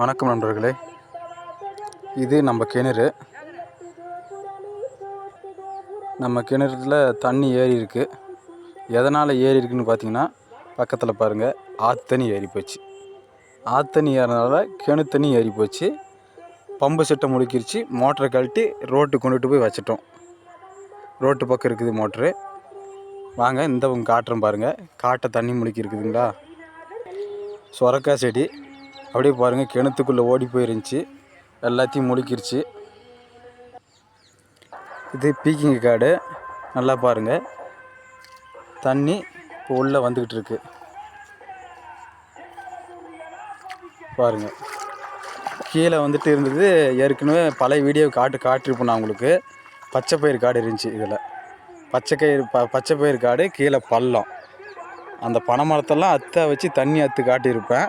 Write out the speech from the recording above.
வணக்கம் நண்பர்களே. இது நம்ம கிணறு. நம்ம கிணறுல தண்ணி ஏறி இருக்குது எதனால் ஏறி இருக்குன்னு பார்த்தீங்கன்னா பக்கத்தில் பாருங்கள் ஆற்று தண்ணி ஏறி போச்சு. ஆற்று தண்ணி ஏறினால கிணறு தண்ணி ஏறி போச்சு. பம்பு செட்டை முழுக்கிருச்சு மோட்டரை கழட்டி ரோட்டு கொண்டுட்டு போய் வச்சிட்டோம். ரோட்டு பக்கம் இருக்குது மோட்ரு வாங்க இந்த காட்டுறோம் பாருங்கள் காட்டை தண்ணி முழுக்கி இருக்குதுங்களா சொரக்காய் செடி. அப்படியே பாருங்கள் கிணத்துக்குள்ளே ஓடி போயிருந்துச்சு. எல்லாத்தையும் முழுக்கிருச்சு இது பீக்கிங் காடு. நல்லா பாருங்கள் தண்ணி இப்போ உள்ளே வந்துக்கிட்டு இருக்கு. பாருங்கள் கீழே வந்துட்டு இருந்தது ஏற்கனவே பழைய வீடியோ காட்டு காட்டிருப்போம் நான் உங்களுக்கு. பச்சை பயிர் காடு இருந்துச்சு இதில். பச்சை கயிறு ப பச்சை பயிர் காடு கீழே பள்ளம். அந்த பனை மரத்தெல்லாம் அத்தை வச்சு தண்ணி அத்து காட்டியிருப்பேன்.